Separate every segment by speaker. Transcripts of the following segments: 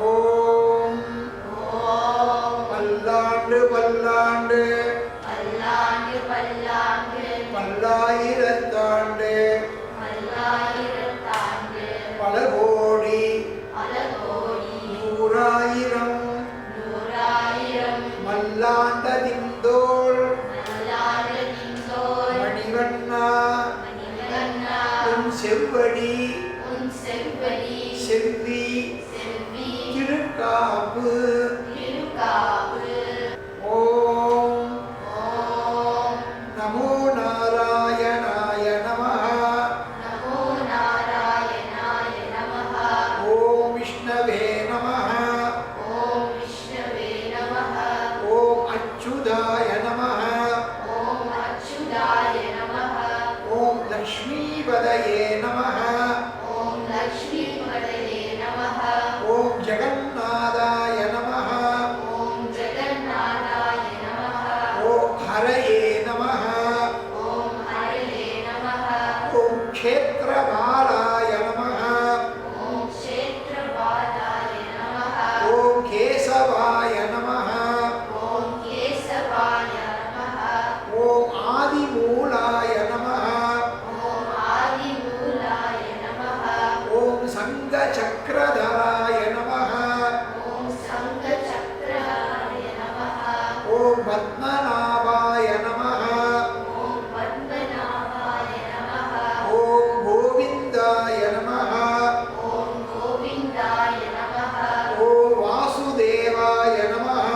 Speaker 1: ஓம் பல்லாண்டு பல்லாண்டு பல்லாண்டு
Speaker 2: பல்லாண்டு பல்லாயிரத்தாண்டு பல்லாயிரத்தாண்டு
Speaker 1: பல கோடி பல
Speaker 2: கோடி நூறாயிரம் நூறாயிரம்
Speaker 1: மல்லாண்ட திந்தோள் மல்லாண்ட
Speaker 2: திந்தோள் மணிவண்ணா மணிவண்ணா
Speaker 1: செவ்வடி திருக்காப்பு திருக்காப்பு
Speaker 2: ஓம்.
Speaker 1: ஓம். நமோ
Speaker 2: நாராயணாய நமः
Speaker 1: நமோ
Speaker 2: நாராயணாய நமः
Speaker 1: ஓம் விஷ்ணவே நமः
Speaker 2: ஓம் விஷ்ணவே நமः
Speaker 1: ஓம் அச்சுதாய நமः
Speaker 2: ஓம் அச்சுதாய நமः
Speaker 1: ஓம் லக்ஷ்மீபதயே நமः
Speaker 2: ஓம் லக்ஷ்மிபதயே நமः
Speaker 1: ஓம் ஜெகநாதாய பத்மநாபாய நமः
Speaker 2: ஓம்
Speaker 1: கோவிந்தாய நமः
Speaker 2: ஓம்
Speaker 1: வாசுதேவாய நமः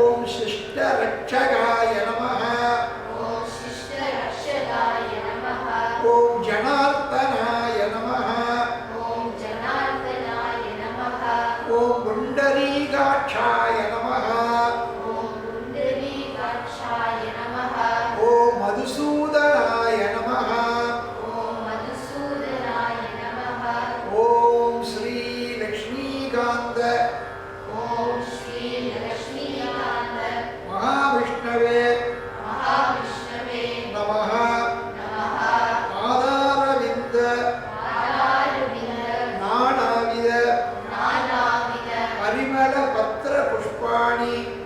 Speaker 2: ஓம்
Speaker 1: சிஷ்டரட்சகாய நமः
Speaker 2: ஓம் சிஷ்டரக்ஷகாய
Speaker 1: புண்டரீகாட்சாய நமः
Speaker 2: ஓம் குண்டலீகாட்சாய நமः
Speaker 1: ஓம் மதுசூ morning